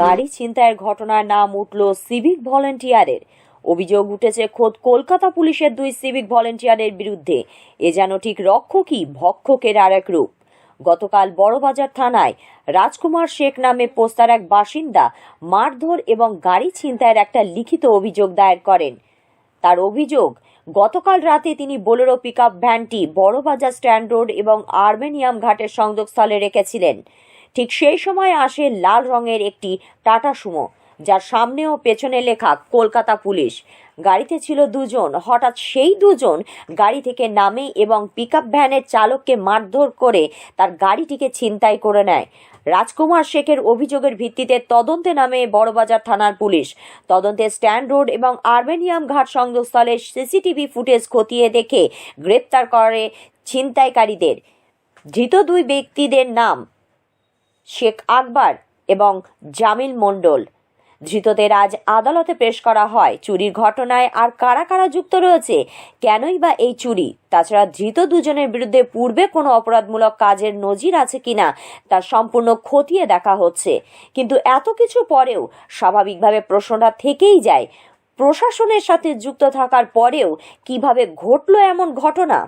গাড়ি ছিনতাইয়ের ঘটনায় নাম উঠল সিভিক ভলেন্টিয়ারের। অভিযোগ উঠেছে, খোদ কলকাতা পুলিশের দুই সিভিক ভলেন্টিয়ারের বিরুদ্ধে। এ যেন ঠিক রক্ষকই ভক্ষকের আর এক রূপ। গতকাল বড়বাজার থানায় রাজকুমার শেখ নামে পোস্তার এক বাসিন্দা মারধর এবং গাড়ি ছিনতাইয়ের একটা লিখিত অভিযোগ দায়ের করেন। তার অভিযোগ, গতকাল রাতে তিনি বোলেরো পিকআপ ভ্যানটি বড়বাজার স্ট্যান্ড রোড এবং আর্মেনিয়াম ঘাটের সংযোগস্থলে রেখেছিলেন। ঠিক সেই সময় আসে লাল রঙের একটি টাটা সুমো, যার সামনে ও পেছনে লেখা কলকাতা পুলিশ। গাড়িতে ছিল দুজন, হঠাৎ সেই দুজন গাড়ি থেকে নামে এবং পিকআপ ভ্যানের চালককে মারধর করে তার গাড়িটিকে ছিনতাই করে নেয়। রাজকুমার শেখের অভিযোগের ভিত্তিতে তদন্তে নামে বড়বাজার থানার পুলিশ। তদন্তে স্ট্যান্ড রোড এবং আর্মেনিয়াম ঘাট সংযোগস্থলে সিসিটিভি ফুটেজ খতিয়ে দেখে গ্রেপ্তার করে ছিনতাইকারীদের। ধৃত দুই ব্যক্তিদের নাম শেখ আকবর এবং জামিল মণ্ডল। ধৃতদের আজ আদালতে পেশ করা হয়। চুরির ঘটনায় আর কারা কারা যুক্ত রয়েছে? কেনই বা এই চুরি? তাছাড়া ধৃত দুজনের বিরুদ্ধে পূর্বে কোনো অপরাধমূলক কাজের নজির আছে কিনা তা সম্পূর্ণ খতিয়ে দেখা হচ্ছে। কিন্তু এত কিছু পরেও স্বাভাবিকভাবে প্রশ্নটা থেকেই যায়। প্রশাসনের সাথে যুক্ত থাকার পরেও কীভাবে ঘটলো এমন ঘটনা?